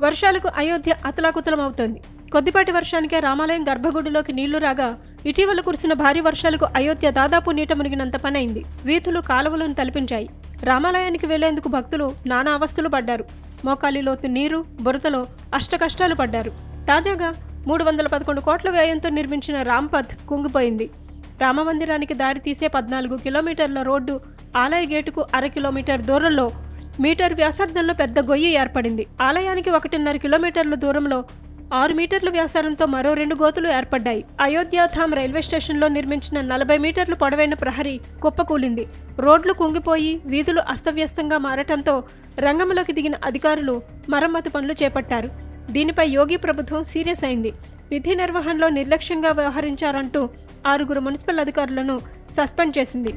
వర్షాలకు అయోధ్య అతలాకుతలమవుతోంది. కొద్దిపాటి వర్షానికే రామాలయం గర్భగుడిలోకి నీళ్ళు రాగా ఇటీవల కురిసిన భారీ వర్షాలకు అయోధ్య దాదాపు నీట మునిగినంత పనైంది. వీధులు కాలువలను తలపించాయి. రామాలయానికి వెళ్ళేందుకు భక్తులు నానా అవస్థలు పడ్డారు. మోకాలిలోతు నీరు బురదలో అష్టకష్టాలు పడ్డారు. తాజాగా మూడు వందల పదకొండు కోట్ల వ్యయంతో నిర్మించిన రాంపథ్ కుంగిపోయింది. రామమందిరానికి దారి తీసే పద్నాలుగు కిలోమీటర్ల రోడ్డు ఆలయ గేటుకు అర కిలోమీటర్ దూరంలో మీటర్ వ్యాసార్థంలో పెద్ద గొయ్యి ఏర్పడింది. ఆలయానికి ఒకటిన్నర కిలోమీటర్ల దూరంలో ఆరు మీటర్ల వ్యాసారంతో మరో రెండు గోతులు ఏర్పడ్డాయి. అయోధ్యాధామ్ రైల్వే స్టేషన్లో నిర్మించిన నలభై మీటర్లు పొడవైన ప్రహరీ కుప్పకూలింది రోడ్లు కుంగిపోయి వీధులు అస్తవ్యస్తంగా మారటంతో రంగంలోకి దిగిన అధికారులు మరమ్మతు పనులు చేపట్టారు. దీనిపై యోగి ప్రభుత్వం సీరియస్ అయింది. విధి నిర్వహణలో నిర్లక్ష్యంగా వ్యవహరించారంటూ ఆరుగురు మున్సిపల్ అధికారులను సస్పెండ్ చేసింది.